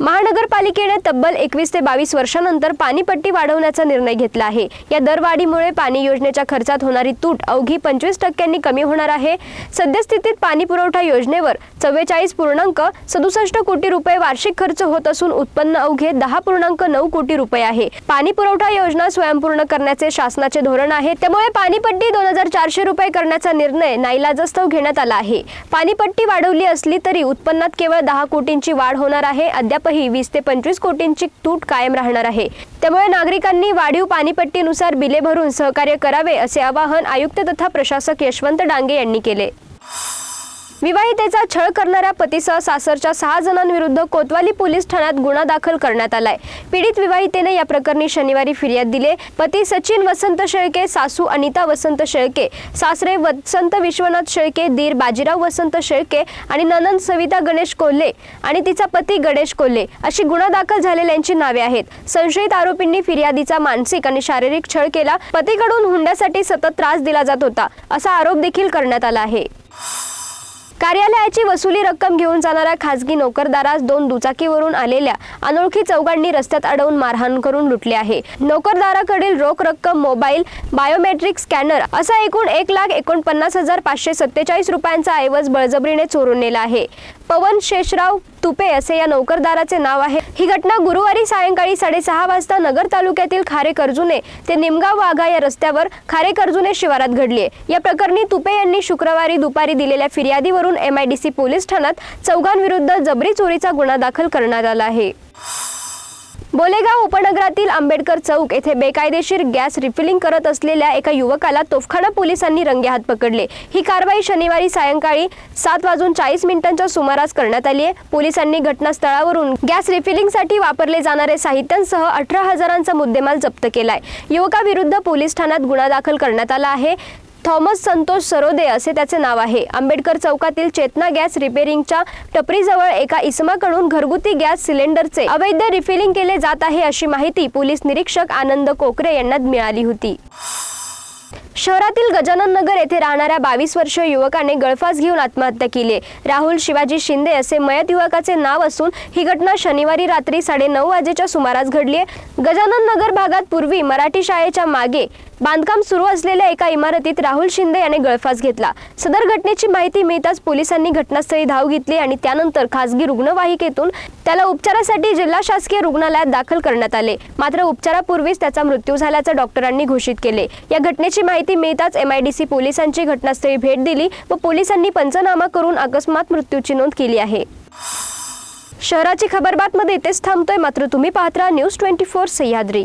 महानगरपालिकेने तब्बल एकवीस ते बावीस वर्षानंतर पाणीपट्टी वाढवण्याचा निर्णय घेतला आहे. या दरवाढीमुळे पाणी योजनेच्या खर्चात होणारी तूट अवघी पंचवीस टक्क्यांनी कमी होणार आहे. सद्यस्थितीत पाणी पुरवठा योजनेवर चव्वेचाळीस पूर्णांक सदुसष्ट कोटी रुपये वार्षिक खर्च होत असून उत्पन्न अवघे दहा पूर्णांक नऊ कोटी रुपये आहे. पाणी पुरवठा योजना स्वयंपूर्ण करण्याचे शासनाचे धोरण आहे. त्यामुळे पाणीपट्टी दोन हजार चारशे रुपये करण्याचा निर्णय नाईलाजस्तव घेण्यात आला आहे. पाणीपट्टी वाढवली असली तरी उत्पन्नात केवळ दहा कोटींची वाढ होणार आहे. अद्यापही वीस ते पंचवीस कोटींची तूट कायम राहणार आहे. त्यामुळे नागरिकांनी वाढीव पाणीपट्टीनुसार बिले भरून सहकार्य करावे असे आवाहन आयुक्त तथा प्रशासक यशवंत डांगे यांनी केले. विवाहितेचा छळ करणाऱ्या पतीसह सासरच्या सहा जणांविरुद्ध कोतवाली पोलीस ठाण्यात गुन्हा दाखल करण्यात आलाय. पीडित विवाहितेने या प्रकरणी शनिवारी फिर्याद दिली. पती सचिन वसंत शेळके सासू अनिता वसंत शेळके सासरे वसंत विश्वनाथ शेळके दीर बाजीराव वसंत शेळके आणि ननंद सविता गणेश कोल्हे आणि तिचा पती गणेश कोल्हे अशी गुन्हा दाखल झालेल्यांची नावे आहेत. संशयित आरोपींनी फिर्यादीचा मानसिक आणि शारीरिक छळ केला. पतीकडून हुंड्यासाठी सतत त्रास दिला जात होता असा आरोप देखील करण्यात आला आहे. कार्यालयाची वसुली रक्कम घेऊन जाणाऱ्या खासगी नोकरदारास दोन दुचाकीवरून आलेल्या अनोळखी चौघांनी रस्त्यात अडवून मारहाण करून लुटले आहे. नोकरदाराकडील रोख रक्कम मोबाईल बायोमेट्रिक स्कॅनर असा एकूण एक लाख एकोणपन्नास हजार पाचशे सत्तेचाळीस रुपयांचा ऐवज बळजबरीने चोरून नेला आहे. पवन शेषराव तुपे असे या नोकरदाराचे नाव आहे. ही घटना गुरुवारी सायंकाळी साडेसहा वाजता नगर तालुक्यातील खारे कर्जुने ते निमगाव वाघा या रस्त्यावर खारे कर्जुने शिवारात घडली आहे या प्रकरणी तुपे यांनी शुक्रवारी दुपारी दिलेल्या फिर्यादीवरून एमआयडीसी पोलीस ठाण्यात चौघांविरुद्ध जबरी चोरीचा गुन्हा दाखल करण्यात आला आहे. बोलेगाव उपनगरातील आंबेडकर चौक येथे बेकायदेशीर गॅस रिफिलिंग करत असलेल्या एका युवकाला तोफखाना पोलिसांनी रंगेहात पकडले. ही कारवाई शनिवारी सायंकाळी सात वाजून चाळीस मिनिटांच्या सुमारास करण्यात आली आहे. पोलिसांनी घटनास्थळावरून गॅस रिफिलिंगसाठी वापरले जाणारे साहित्यांसह अठरा हजारांचा मुद्देमाल जप्त केलाय. युवकाविरुद्ध पोलीस ठाण्यात गुन्हा दाखल करण्यात आला आहे. थॉमस संतोष सरोदे असे त्याचे नाव आहे. आंबेडकर चौकातील चेतना गॅस रिपेरिंगच्या टपरीजवळ एका इसमाकडून घरगुती गॅस सिलेंडरचे अवैध रिफिलिंग केले जात आहे अशी माहिती पोलीस निरीक्षक आनंद कोकरे यांना मिळाली होती. शहरातील गजानन नगर येथे राहणाऱ्या बावीस वर्षीय युवकाने गळफास घेऊन आत्महत्या केली राहुल शिवाजी शिंदे असे मयत युवकाचे नाव असून ही घटना शनिवारी रात्री साडे नऊ वाजेच्या सुमारास घडली आहे. गजानन नगर भागात पूर्वी मराठी शाळेच्या मागे बांधकाम सुरू असलेल्या एका इमारतीत राहुल शिंदे याने गळफास घेतला. सदर घटनेची माहिती मिळताच पोलिसांनी घटनास्थळी धाव घेतली आणि त्यानंतर खासगी रुग्णवाहिकेतून त्याला उपचारासाठी जिल्हा शासकीय रुग्णालयात दाखल करण्यात आले. मात्र उपचारापूर्वीच त्याचा मृत्यू झाल्याचं डॉक्टरांनी घोषित केले. या घटनेची माहिती मिळताच एमआयडीसी पोलिसांची घटनास्थळी भेट दिली व पोलिसांनी पंचनामा करून अकस्मात मृत्यूची नोंद केली आहे. शहराची खबरबातमध्ये इथेच थांबतोय. मात्र तुम्ही पाहत राहा न्यूज ट्वेंटी फोर सह्याद्री.